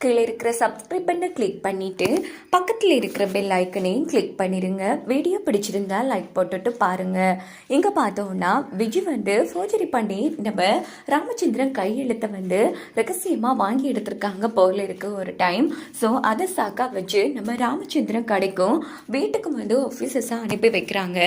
கீழே இருக்கிற சப்ஸ்கிரைப் பண்ண கிளிக் பண்ணிவிட்டு பக்கத்தில் இருக்கிற பெல் ஐக்கனையும் கிளிக் பண்ணிடுங்க வீடியோ பிடிச்சிருந்தா லைக் போட்டுட்டு பாருங்கள் இங்கே பார்த்தோன்னா விஜய் வந்து ஃபோர்ஜரி பண்ணி நம்ம ராமச்சந்திரன் கையெழுத்தை வந்து ரகசியமாக வாங்கி எடுத்திருக்காங்க போல இருக்கு ஒரு டைம் ஸோ அதை சாக்கா வச்சு நம்ம ராமச்சந்திரன் கடைக்கும் வீட்டுக்கும் வந்து ஆஃபீஸஸாக அனுப்பி வைக்கிறாங்க.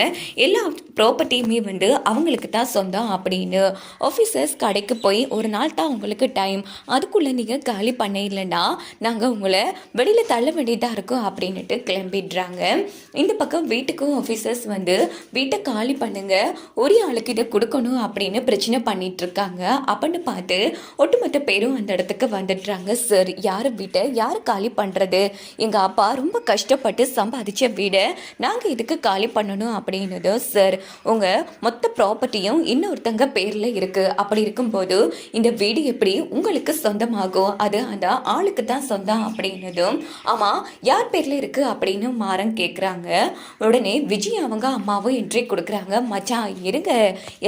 எல்லா ப்ராப்பர்ட்டியுமே வந்து அவங்களுக்கு தான் சொந்தம் அப்படின்னு. ஆஃபீஸர்ஸ் கடைக்கு போய் ஒரு நாள் தான் அவங்களுக்கு டைம் அதுக்குள்ளே நீங்கள் காலி பண்ண இல்லைன்னா நாங்கள் உங்களை வெளியில் தள்ள வேண்டியதாக இருக்கும் அப்படின்னுட்டு கிளம்பிடுறாங்க. இந்த பக்கம் வீட்டுக்கும் ஆஃபீஸர்ஸ் வந்து வீட்டை காலி பண்ணுங்க. ஒரு ஆளுக்கு இதை கொடுக்கணும் அப்படின்னு பிரச்சனை பண்ணிட்டு இருக்காங்க அப்படின்னு பார்த்து ஒட்டுமொத்த பேரும் அந்த இடத்துக்கு வந்துடுறாங்க. சார் யார் வீட்டை? யார் காலி பண்ணுறது எங்கள் அப்பா ரொம்ப கஷ்டப்பட்டு சம்பாதிச்ச வீடை நாங்கள் இதுக்கு காலி பண்ணணும்? அப்படின்னதும் சார் உங்கள் மொத்த ப்ராப்பர்ட்டியும் இன்னொருத்தங்க பேரில் இருக்குது அப்படி இருக்கும்போது இந்த வீடு எப்படி உங்களுக்கு சொந்தமாகும்? அது அந்த ஆளுக்கு தான் சொந்தம் அப்படின்னதும் ஆமாம் யார் பேரில் இருக்குது அப்படின்னு மாறன் கேட்குறாங்க உடனே விஜய் அவங்க அம்மாவும் என்ட்ரி கொடுக்குறாங்க. மச்சான் இருங்க.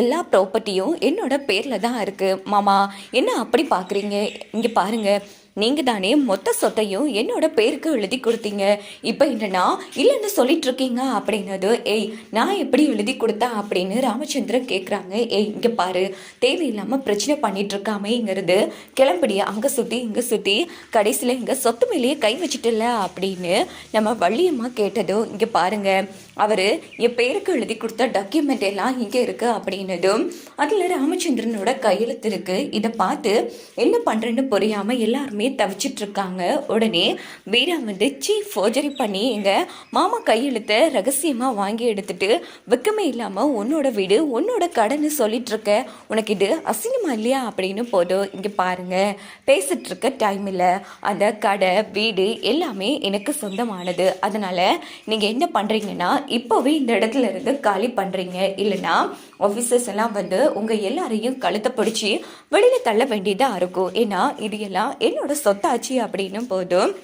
எல்லா ப்ராப்பர்ட்டியும் என்னோட பேரில் தான் இருக்குது மாமா என்ன அப்படி பார்க்குறீங்க இங்கே பாருங்கள் நீங்கள் தானே மொத்த சொத்தையும் என்னோட பேருக்கு எழுதி கொடுத்தீங்க. இப்போ என்னன்னா இல்லைன்னு சொல்லிட்டு இருக்கீங்க அப்படின்னது ஏய் நான் எப்படி எழுதி கொடுத்தேன்? அப்படின்னு ராமச்சந்திரன் கேட்குறாங்க ஏய் இங்கே பாரு தேவையில்லாமல் பிரச்சனை பண்ணிட்டு இருக்காமேங்கிறது கிளம்பிடி அங்கே சுற்றி இங்கே சுற்றி கடைசியில் இங்கே சொத்து மேலேயே கை வச்சுட்டல அப்படின்னு நம்ம வள்ளியம்மா கேட்டதும் இங்கே பாருங்கள் அவர் என் பேருக்கு எழுதி கொடுத்த டாக்குமெண்ட் எல்லாம் இங்கே இருக்குது அப்படின்னதும் அதில் ராமச்சந்திரனோட கையெழுத்து இருக்குது இதை பார்த்து என்ன பண்ணுறேன்னு புரியாமல் எல்லாருமே தவிச்சிட்டு இருக்காங்க உடனே வீரா வந்து சீ ஃபோர்ஜரி பண்ணி எங்கள் மாமா கையெழுத்தை ரகசியமாக வாங்கி எடுத்துட்டு வெக்கமே இல்லாமல் உன்னோட வீடு உன்னோட கடைன்னு சொல்லிட்டுருக்க உனக்கு இது அசிங்கமா இல்லையா? அப்படின்னு போதும் இங்கே பாருங்கள் பேசிகிட்ருக்க டைம் இல்லை. அந்த கடை வீடு எல்லாமே எனக்கு சொந்தமானது. அதனால் நீங்கள் என்ன பண்ணுறீங்கன்னா இப்போவே இந்த இடத்துல இருந்து காலி பண்ணுறீங்க இல்லைன்னா ஆஃபீஸர்ஸ் எல்லாம் வந்து உங்கள் எல்லாரையும் கழுத்தை பிடிச்சி வெளியில் தள்ள வேண்டியதாக இருக்கும். ஏன்னா இது எல்லாம் என்னோட சொத்தாச்சு அப்படின்னும் போதும்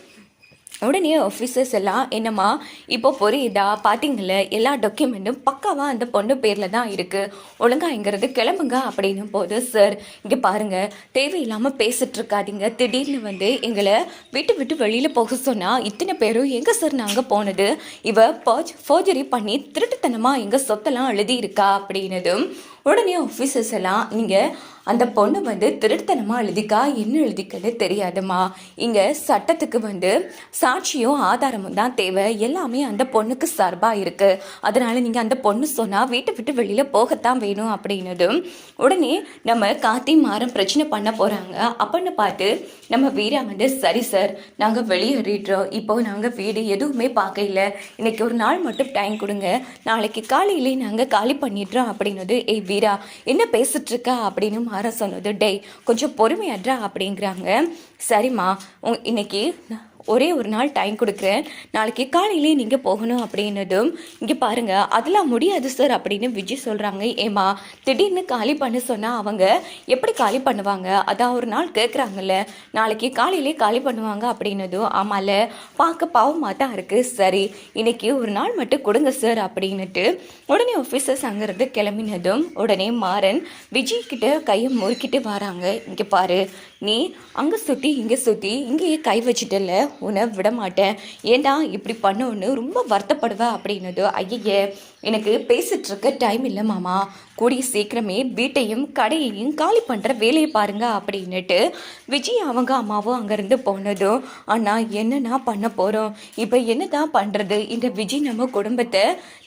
உடனே ஆஃபீஸர்ஸ் எல்லாம் என்னம்மா இப்போ புரியுதா? பார்த்தீங்களே எல்லா டாக்குமெண்ட்டும் பக்காவாக அந்த பொண்ணு பேரில் தான் இருக்குது ஒழுங்காங்கிறது கிளம்புங்க அப்படின்னும் போது சார் இங்கே பாருங்கள் தேவையில்லாமல் பேசிகிட்ருக்காதீங்க திடீர்னு வந்து எங்களை விட்டு விட்டு வெளியில் போக சொன்னால் இத்தனை பேரும் எங்கே சார் நாங்கள் போனது? இவ பர்ச் ஃபோர்ஜரி பண்ணி திருட்டுத்தனமாக எங்கள் சொத்தெல்லாம் எழுதியிருக்கா? அப்படின்னதும் உடனே ஆஃபீஸர்ஸ் எல்லாம் நீங்கள் அந்த பொண்ணு வந்து திருட்டுத்தனமாக எழுதிக்கா என்ன எழுதிக்கன்னு தெரியாதுமா இங்கே சட்டத்துக்கு வந்து சாட்சியும் ஆதாரமும் தான் தேவை. எல்லாமே அந்த பொண்ணுக்கு சார்பாக இருக்குது அதனால் நீங்கள் அந்த பொண்ணு சொன்னால் வீட்டை விட்டு வெளியில் போகத்தான் வேணும் அப்படின்னதும் உடனே நம்ம காத்தி மாறம் பிரச்சனை பண்ண போகிறாங்க அப்படின்னு பார்த்து நம்ம வீரா வந்து சரி சார் நாங்கள் வெளியேறிடுறோம். இப்போ நாங்கள் வீடு எதுவுமே பார்க்கல இன்றைக்கி ஒரு நாள் மட்டும் டைம் கொடுங்க. நாளைக்கு காலையிலே நாங்கள் காலி பண்ணிடுறோம் அப்படின்னது ஏய் வீரா என்ன பேசிகிட்ருக்கா அப்படின்னு வர சொன்னது டேய் கொஞ்சம் பொறுமையாடுறா அப்படிங்கிறாங்க. சரிம்மா உ- இன்னைக்கு நான் ஒரே ஒரு நாள் டைம் கொடுக்குறேன். நாளைக்கு காலையிலே நீங்கள் போகணும் அப்படின்னதும் இங்கே பாருங்கள் அதெல்லாம் முடியாது சார் அப்படின்னு விஜய் சொல்கிறாங்க ஏமா திடீர்னு காலி பண்ண சொன்னால் அவங்க எப்படி காலி பண்ணுவாங்க? அதான் ஒரு நாள் கேட்குறாங்கல்ல நாளைக்கு காலையிலே காலி பண்ணுவாங்க அப்படின்னதும் ஆமால பார்க்க பாவமாக தான் இருக்குது சரி இன்னைக்கு ஒரு நாள் மட்டும் கொடுங்க சார் அப்படின்னுட்டு உடனே ஆஃபீஸர்ஸ் அங்கேருந்து கிளம்பினதும் உடனே மாறன் விஜய் கிட்ட கையை முறுக்கிட்டு வராங்க. இங்கே பாரு நீ அங்கே சுற்றி இங்கே சுற்றி இங்கேயே கை வச்சுட்டல உன்னை விட மாட்டேன். இப்படி பண்ணோன்னு ரொம்ப வருத்தப்படுவேன் அப்படின்னது. ஐயையே எனக்கு பேசிட்டு இருக்க டைம் இல்லை மாமா. கூடிய சீக்கிரமே வீட்டையும் கடையையும் காலி பண்ணுற வேலையை பாருங்க அப்படின்னுட்டு விஜய் அவங்க அம்மாவும் அங்கேருந்து போனதும் ஆனால் என்னண்ணா பண்ண போகிறோம் இப்போ என்னதான் பண்ணுறது இந்த விஜய் நம்ம குடும்பத்தை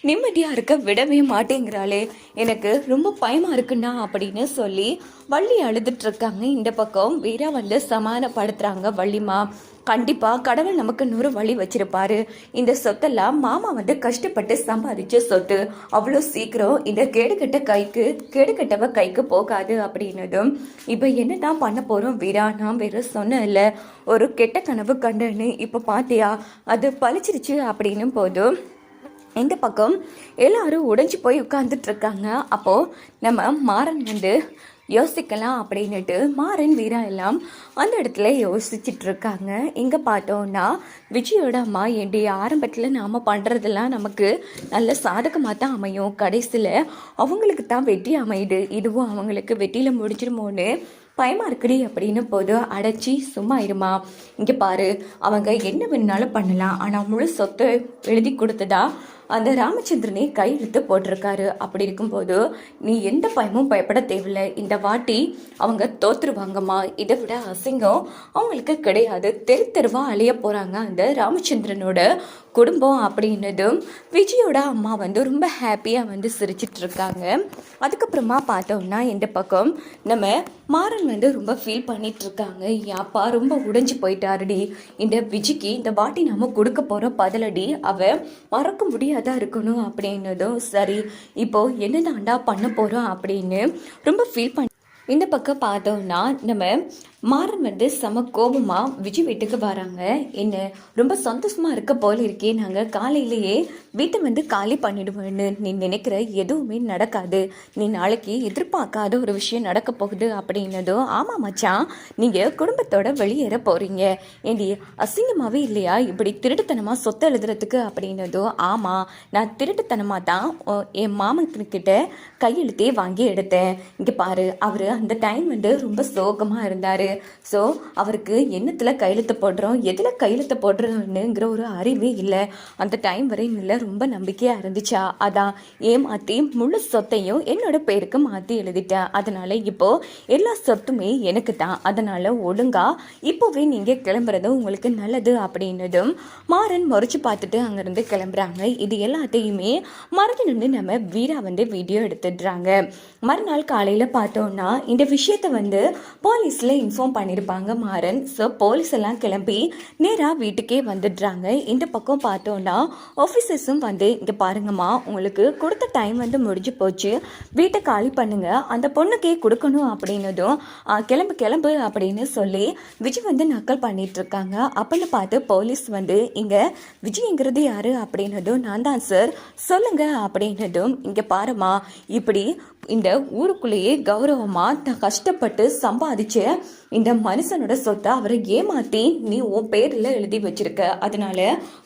நிம்மதியாக இருக்க விடவே மாட்டேங்கிறாளே. எனக்கு ரொம்ப பயமாக இருக்குண்ணா அப்படின்னு சொல்லி வள்ளி அழுதுட்டு இருக்காங்க இந்த பக்கம். வீரா வந்து சமாதானப்படுத்துறாங்க வள்ளிமா. கண்டிப்பாக கடவுள் நமக்கு நூறு வழி வச்சிருப்பாரு. இந்த சொத்தெல்லாம் மாமா வந்து கஷ்டப்பட்டு சம்பாதிச்ச சொத்து. அவ்வளோ சீக்கிரம் இந்த கேடுகட்ட கைக்கு கேடுகட்டவ கைக்கு போகாது அப்படின்னதும் இப்போ என்ன தான் பண்ண போகிறோம் வீரா? நான் வேற இல்லை ஒரு கெட்ட கனவு கண்டுன்னு இப்போ பார்த்தியா அது பழிச்சிருச்சு அப்படின்னும் போதும் இந்த பக்கம் எல்லாரும் உடைஞ்சு போய் உட்காந்துட்ருக்காங்க இருக்காங்க அப்போ நம்ம மாறன் வந்து யோசிக்கலாம் அப்படின்னுட்டு மாறன் வீரா எல்லாம் அந்த இடத்துல யோசிச்சுட்டு இருக்காங்க இங்கே பார்த்தோன்னா விஜயோட அம்மா ஏண்டி ஆரம்பத்தில் நாம் பண்ணுறதெல்லாம் நமக்கு நல்ல சாதகமாக தான் அமையும். கடைசியில் அவங்களுக்கு தான் வெற்றி அமையுது. இதுவும் அவங்களுக்கு வெற்றியில் முடிஞ்சிருமோன்னு பயமாக இருக்குடி அப்படின்னு போது அடைச்சி சும்மா இருமா. இங்கே பாரு அவங்க என்ன வேணுனாலும் பண்ணலாம். ஆனால் முழு சொத்தை எழுதி கொடுத்ததா அந்த ராமச்சந்திரனே கையெழுத்து போட்டிருக்காரு. அப்படி இருக்கும்போது நீ எந்த பயமும் பயப்பட தேவையில்லை. இந்த வாட்டி அவங்க தோத்துருவாங்கம்மா. இதை விட அசிங்கம் அவங்களுக்கு கிடையாது. தெரு தெருவாக அலைய போகிறாங்க அந்த ராமச்சந்திரனோட குடும்பம் அப்படின்னதும் விஜயோட அம்மா வந்து ரொம்ப ஹாப்பியாக வந்து சிரிச்சிட்டு இருக்காங்க அதுக்கப்புறமா பார்த்தோம்னா இந்த பக்கம் நம்ம மாறன் வந்து ரொம்ப ஃபீல் பண்ணிட்டு இருக்காங்க யாப்பா ரொம்ப உடைஞ்சு போயிட்டாருடி. இந்த விஜிக்கு இந்த வாட்டி நாம் கொடுக்க போகிற பதிலடி அவ மறக்க முடியாதா இருக்கணும் அப்படின்னதும் சரி இப்போ என்னதாண்டா பண்ண போகிறோம் அப்படின்னு ரொம்ப ஃபீல் பண்ணி இந்த பக்கம் பார்த்தோம்னா நம்ம மாறன் வந்து செம கோபமாக விஜய் வீட்டுக்கு வராங்க. என்ன ரொம்ப சந்தோஷமாக இருக்க போல இருக்கே நாங்கள் காலையிலேயே வீட்டை வந்து காலி பண்ணிடுவேன்னு நீ நினைக்கிற எதுவுமே நடக்காது. நீ நாளைக்கு எதிர்பார்க்காத ஒரு விஷயம் நடக்க போகுது அப்படின்னதும் ஆமாம் மச்சான் நீங்கள் குடும்பத்தோட வெளியேற போகிறீங்க ஏண்டி அசிங்கமாகவே இல்லையா? இப்படி திருட்டுத்தனமாக சொத்து எழுதுறதுக்கு? அப்படின்னதும் ஆமாம் நான் திருட்டுத்தனமாக தான் ஓ, என் மாமன்கிட்ட கையெழுத்தே வாங்கி எடுத்தேன். இங்கே பாரு அவர் அந்த டைம் வந்து ரொம்ப சோகமாக இருந்தார். ஸோ அவருக்கு என்னத்தில் கையெழுத்து போடுறோம்? எதில் கையெழுத்து போடுறோன்னுங்கிற ஒரு அறிவே இல்லை. அந்த டைம் வரையும் இல்லை ரொம்ப நம்பிக்கையாக இருந்துச்சா? அதான் ஏமாற்றி முழு சொத்தையும் என்னோட பேருக்கு மாற்றி எழுதிட்டேன் அதனால் இப்போது எல்லா சொத்துமே எனக்கு தான். அதனால் ஒழுங்கா இப்போவே நீங்கள் கிளம்புறது உங்களுக்கு நல்லது அப்படின்னதும் மாறன் முறைச்சு பார்த்துட்டு அங்கேருந்து கிளம்புறாங்க. இது எல்லாத்தையுமே மறந்து நின்று நம்ம வீரா வந்து வீடியோ எடுத்துடுறாங்க. மறுநாள் காலையில் பார்த்தோன்னா இந்த விஷயத்தை வந்து போலீஸில் இன்ஃபார்ம் பண்ணியிருப்பாங்க மாறன். ஸோ போலீஸ் எல்லாம் கிளம்பி நேராக வீட்டுக்கே வந்துடுறாங்க. இந்த பக்கம் பார்த்தோன்னா ஆஃபீஸர்ஸும் வந்து இங்கே பாருங்கம்மா உங்களுக்கு கொடுத்த டைம் வந்து முடிஞ்சு போச்சு. வீட்டை காலி பண்ணுங்க. அந்த பொண்ணுக்கே கொடுக்கணும் அப்படின்னதும் கிளம்பு கிளம்பு அப்படின்னு சொல்லி விஜய் வந்து நக்கல் பண்ணிட்டு இருக்காங்க பார்த்து போலீஸ் வந்து இங்கே விஜய்ங்கிறது யாரு? அப்படின்னதும் நான் தான் சார் சொல்லுங்க அப்படின்னதும் இங்கே பாருமா இப்படி இந்த ஊருக்குள்ளேயே கௌரவமாக தான் கஷ்டப்பட்டு சம்பாதிச்ச இந்த மனுஷனோட சொத்தை அவரை ஏமாற்றி நீ உன் பேரில் எழுதி வச்சிருக்க. அதனால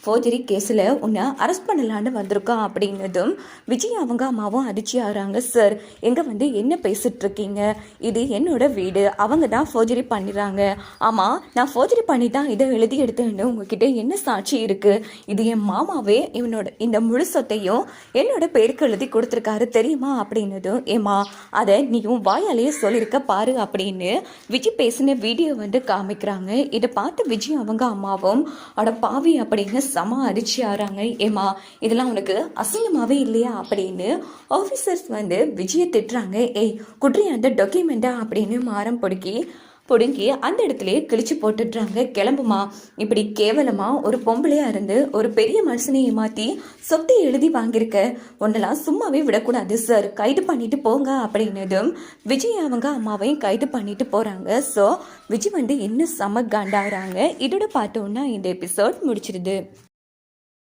ஃபோர்ஜரி கேஸில் உன்னை அரெஸ்ட் பண்ணலான்னு வந்திருக்கோம் அப்படின்னதும் விஜய் அவங்க அம்மாவும் அதிர்ச்சி ஆகிறாங்க சார் எங்கே வந்து என்ன பேசிட்டு இருக்கீங்க? இது என்னோட வீடு. அவங்க தான் ஃபோர்ஜரி பண்ணிடுறாங்க. ஆமாம் நான் ஃபோர்ஜரி பண்ணி தான் இதை எழுதி எடுத்தேன்னு உங்ககிட்ட என்ன சாட்சி இருக்குது இது என் மாமாவே இவனோட இந்த முழு சொத்தையும் என்னோட பேருக்கு எழுதி கொடுத்துருக்காரு தெரியுமா? அப்படின்னதும் ஏமா அதை நீயும் வாயாலேயே சொல்லியிருக்க பாரு அப்படின்னு விஜய் பேசின வீடியோ வந்து காமிக்கிறாங்க. இதை பார்த்து விஜய் அவங்க அம்மாவும் அட பாவி அப்படின்னு சம அரிச்சு ஆறாங்க. ஏமா இதெல்லாம் உனக்கு அசிங்கமாகவே இல்லையா அப்படின்னு ஆஃபீஸர்ஸ் வந்து விஜயை திட்டுறாங்க. ஏய் குட்ரி அந்த டாக்குமெண்ட்டா அப்படின்னு மாறம் பிடிக்கி பிடுங்கி அந்த இடத்துலயே கிழிச்சு போட்டுடுறாங்க. கிளம்புமா? இப்படி கேவலமா ஒரு பொம்பளையா இருந்து ஒரு பெரிய மனுஷனை ஏமாற்றி சொத்தை எழுதி வாங்கியிருக்க. உன்னெல்லாம் சும்மாவே விடக்கூடாது சார் கைது பண்ணிட்டு போங்க அப்படின்னதும் விஜய் அவங்க அம்மாவையும் கைது பண்ணிட்டு போறாங்க. ஸோ விஜய் வந்து இன்னும் செம காண்டாகிறாங்க இதோட பார்த்தோன்னா இந்த எபிசோட் முடிச்சிருது.